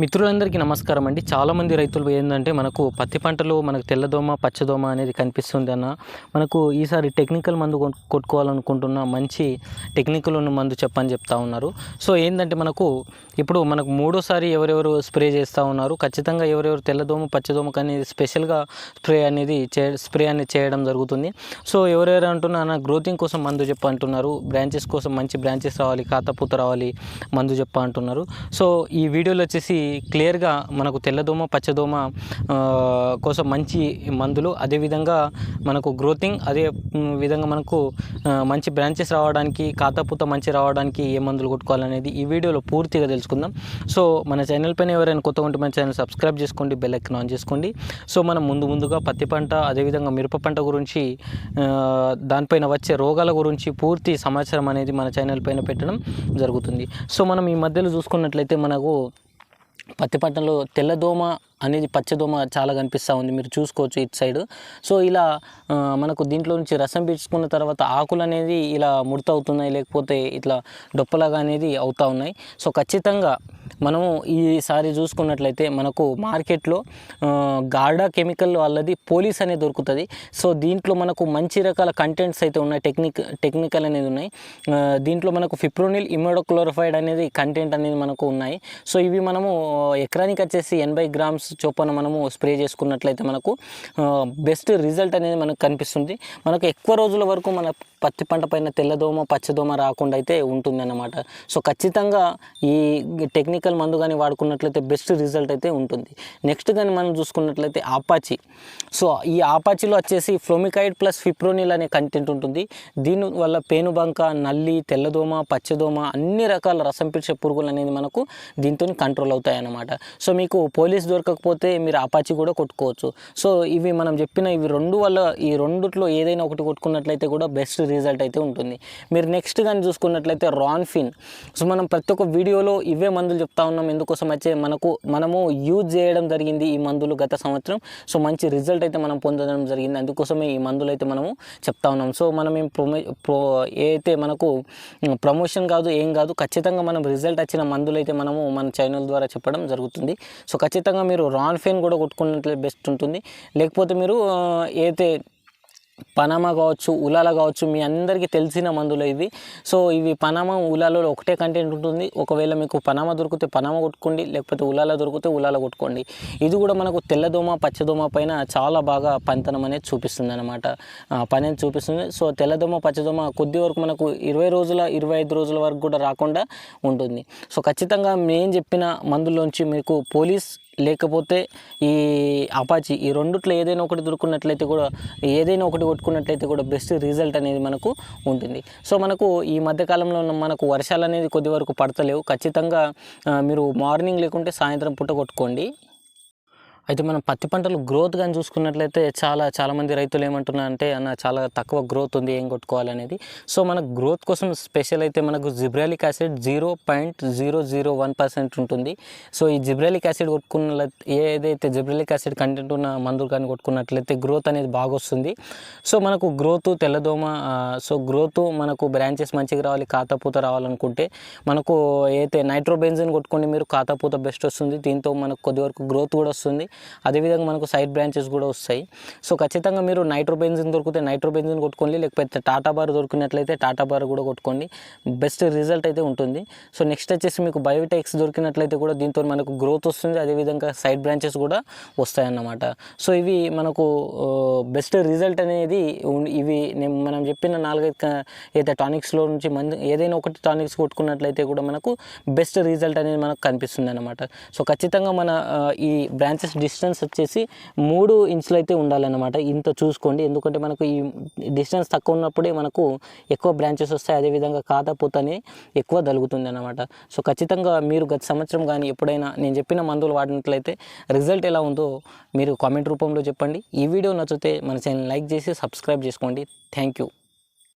మిత్రులందరికీ నమస్కారం అండి. చాలామంది రైతులు ఏంటంటే మనకు పత్తి పంటలో మనకు తెల్లదోమ పచ్చదోమ అనేది కనిపిస్తుంది అన్న. మనకు ఈసారి టెక్నికల్ మందు కొట్టుకోవాలనుకుంటున్న మంచి టెక్నికల్ ఉన్న మందు చెప్పని చెప్తా ఉన్నారు. సో ఏంటంటే మనకు ఇప్పుడు మనకు మూడోసారి ఎవరెవరు స్ప్రే చేస్తూ ఉన్నారు. ఖచ్చితంగా ఎవరెవరు తెల్లదోమ పచ్చదోమకు అనేది స్పెషల్గా స్ప్రే అనేది చే స్ప్రే అనేది చేయడం జరుగుతుంది. సో ఎవరెవరు అంటున్నా నా గ్రోతింగ్ కోసం మందు చెప్ప అంటున్నారు. బ్రాంచెస్ కోసం మంచి బ్రాంచెస్ రావాలి కాతపూత రావాలి మందు చెప్ప అంటున్నారు. సో ఈ వీడియోలో వచ్చేసి క్లియర్గా మనకు తెల్లదోమ పచ్చదోమ కోసం మంచి మందులు అదేవిధంగా మనకు గ్రోతింగ్ అదే విధంగా మనకు మంచి బ్రాంచెస్ రావడానికి ఖాతాపూత మంచి రావడానికి ఏ మందులు కొట్టుకోవాలనేది ఈ వీడియోలో పూర్తిగా తెలుసుకుందాం. సో మన ఛానల్ పైన ఎవరైనా కొత్త ఉంటే మన ఛానల్ సబ్స్క్రైబ్ చేసుకోండి బెల్ ఐకన్ ఆన్ చేసుకోండి. సో మనం ముందు ముందుగా పత్తి పంట అదేవిధంగా మిరప పంట గురించి దానిపైన వచ్చే రోగాల గురించి పూర్తి సమాచారం అనేది మన ఛానల్ పైన పెట్టడం జరుగుతుంది. సో మనం ఈ మధ్యలో చూసుకున్నట్లయితే మనకు పత్తి పంటలో తెల్లదోమ అనేది పచ్చదోమ చాలా కనిపిస్తూ ఉంది. మీరు చూసుకోవచ్చు ఇటు సైడ్. సో ఇలా మనకు దీంట్లో నుంచి రసం పీల్చుకున్న తర్వాత ఆకులు అనేది ఇలా ముడత అవుతున్నాయి లేకపోతే ఇట్లా డొప్పలాగా అనేది అవుతూ ఉన్నాయి. సో ఖచ్చితంగా మనము ఈసారి చూసుకున్నట్లయితే మనకు మార్కెట్లో గార్డా కెమికల్ వాళ్ళది పోలీస్ అనేది దొరుకుతుంది. సో దీంట్లో మనకు మంచి రకాల కంటెంట్స్ అయితే ఉన్నాయి టెక్నిక్ టెక్నికల్ అనేది ఉన్నాయి. దీంట్లో మనకు ఫిప్రోనిల్ ఇమ్యూడోక్లోరిఫైడ్ అనేది కంటెంట్ అనేది మనకు ఉన్నాయి. సో ఇవి మనము ఎకరానికి వచ్చేసి ఎనభై గ్రామ్స్ చొప్పున మనము స్ప్రే చేసుకున్నట్లయితే మనకు బెస్ట్ రిజల్ట్ అనేది మనకు కనిపిస్తుంది. మనకు ఎక్కువ రోజుల వరకు మన పత్తి పంట పైన తెల్లదోమ పచ్చదోమ రాకుండా అయితే ఉంటుంది అన్నమాట సో ఖచ్చితంగా ఈ టెక్నికల్ మందు కానీ వాడుకున్నట్లయితే బెస్ట్ రిజల్ట్ అయితే ఉంటుంది. నెక్స్ట్ కానీ మనం చూసుకున్నట్లయితే ఆపాచి. సో ఈ ఆపాచిలో వచ్చేసి ఫ్లోమికైడ్ ప్లస్ ఫిప్రోనిల్ అనే కంటెంట్ ఉంటుంది. దీని వల్ల పేనుబంక నల్లి తెల్లదోమ పచ్చదోమ అన్ని రకాల రసం పీల్చే పురుగులు అనేది మనకు దీంతో కంట్రోల్ అవుతాయి అన్నమాట సో మీకు పోలీస్ దొరకకపోతే మీరు అపాచి కూడా కొట్టుకోవచ్చు. సో ఇవి మనం చెప్పిన ఇవి రెండు వల్ల ఈ రెండుట్లో ఏదైనా ఒకటి కొట్టుకున్నట్లయితే కూడా బెస్ట్ రిజల్ట్ అయితే ఉంటుంది. మీరు నెక్స్ట్ కానీ చూసుకున్నట్లయితే రాన్ఫిన్ సో మనం ప్రతి ఒక్క వీడియోలో ఇవే మందులు చెప్తా ఉన్నాం. ఎందుకోసం వచ్చే మనకు మనము యూజ్ చేయడం జరిగింది ఈ మందులు గత సంవత్సరం. సో మంచి రిజల్ట్ అయితే మనం పొందడం జరిగింది. అందుకోసమే ఈ మందులు అయితే మనము చెప్తా ఉన్నాం. సో మనం ఏం ప్రొమో ప్రో ఏ అయితే మనకు ప్రమోషన్ కాదు ఏం కాదు ఖచ్చితంగా మనం రిజల్ట్ వచ్చిన మందులు అయితే మనము మన ఛానల్ ద్వారా చెప్పడం జరుగుతుంది. సో ఖచ్చితంగా మీరు రాన్ఫెన్ కూడా కొట్టుకున్నట్లయితే బెస్ట్ ఉంటుంది. లేకపోతే మీరు ఏదైతే పనామా కావచ్చు ఉలాల కావచ్చు మీ అందరికీ తెలిసిన మందులు ఇవి. సో ఇవి పనామా ఉలాలలో ఒకటే కంటెంట్ ఉంటుంది. ఒకవేళ మీకు పనామా దొరికితే పనామా కొట్టుకోండి లేకపోతే ఉలాల దొరికితే ఉలాల కొట్టుకోండి. ఇది కూడా మనకు తెల్లదోమ పచ్చదోమ పైన చాలా బాగా పనితనం అనేది చూపిస్తుంది అనమాట పని అనేది చూపిస్తుంది. సో తెల్లదోమ పచ్చదోమ కొద్ది వరకు మనకు ఇరవై రోజుల ఇరవై ఐదు రోజుల వరకు కూడా రాకుండా ఉంటుంది. సో ఖచ్చితంగా మేము చెప్పిన మందుల్లోంచి మీకు పోలీస్ లేకపోతే ఈ అపాచి ఈ రెండిట్లో ఏదైనా ఒకటి దొరుకున్నట్లయితే కూడా ఏదైనా ఒకటి కొట్టుకున్నట్లయితే కూడా బెస్ట్ రిజల్ట్ అనేది మనకు ఉంటుంది. సో మనకు ఈ మధ్యకాలంలో ఉన్న మనకు వర్షాలు అనేది కొద్ది వరకు పడతలేవు. ఖచ్చితంగా మీరు మార్నింగ్ లేకుంటే సాయంత్రం పుట్ట కొట్టుకోండి. అయితే మనం పత్తి పంటలు గ్రోత్ కానీ చూసుకున్నట్లయితే చాలా చాలామంది రైతులు ఏమంటున్నారు అంటే అన్న చాలా తక్కువ గ్రోత్ ఉంది ఏం కొట్టుకోవాలనేది సో మన గ్రోత్ కోసం స్పెషల్ అయితే మనకు gibberellic acid zero point zero zero one percent ఉంటుంది. సో ఈ జిబ్రాలిక్ యాసిడ్ కొట్టుకున్న ఏదైతే జిబ్రాలిక్ యాసిడ్ కంటెంట్ ఉన్న మందులు కానీ కొట్టుకున్నట్లయితే గ్రోత్ అనేది బాగా వస్తుంది. సో మనకు గ్రోత్ తెల్లదోమ సో గ్రోత్ మనకు బ్రాంచెస్ మంచిగా రావాలి కాతపూత రావాలనుకుంటే మనకు అయితే నైట్రోబెంజిన్ కొట్టుకోండి మీరు కాతపూత బెస్ట్ వస్తుంది. దీంతో మనకు కొద్ది వరకు గ్రోత్ కూడా వస్తుంది. అదేవిధంగా మనకు సైడ్ బ్రాంచెస్ కూడా వస్తాయి. సో ఖచ్చితంగా మీరు నైట్రోబెంజిన్ దొరికితే నైట్రోబెంజిన్ కొట్టుకోండి లేకపోతే టాటా బార్ దొరికినట్లయితే టాటా బార్ కూడా కొట్టుకోండి. బెస్ట్ రిజల్ట్ అయితే ఉంటుంది. సో నెక్స్ట్ వచ్చేసి మీకు బయోటెక్స్ దొరికినట్లయితే కూడా దీంతో మనకు గ్రోత్ వస్తుంది. అదేవిధంగా సైడ్ బ్రాంచెస్ కూడా వస్తాయన్నమాట. సో ఇవి మనకు బెస్ట్ రిజల్ట్ అనేది ఇవి నేను మనం చెప్పిన నాలుగైదు ఏదైతే టానిక్స్లో నుంచి మంది ఏదైనా ఒకటి టానిక్స్ కొట్టుకున్నట్లయితే కూడా మనకు బెస్ట్ రిజల్ట్ అనేది మనకు కనిపిస్తుంది అనమాట సో ఖచ్చితంగా మన ఈ బ్రాంచెస్ డిస్టెన్స్ వచ్చేసి మూడు ఇంచులు అయితే ఉండాలన్నమాట. ఇంత చూసుకోండి. ఎందుకంటే మనకు ఈ డిస్టెన్స్ తక్కువ ఉన్నప్పుడే మనకు ఎక్కువ బ్రాంచెస్ వస్తాయి. అదేవిధంగా కాతపూత ఎక్కువ దలుగుతుంది అనమాట సో ఖచ్చితంగా మీరు గత సంవత్సరం కానీ ఎప్పుడైనా నేను చెప్పిన మందులు వాడినట్లయితే రిజల్ట్ ఎలా ఉందో మీరు కామెంట్ రూపంలో చెప్పండి. ఈ వీడియో నచ్చితే మన ఛానల్ లైక్ చేసి సబ్స్క్రైబ్ చేసుకోండి. Thank you.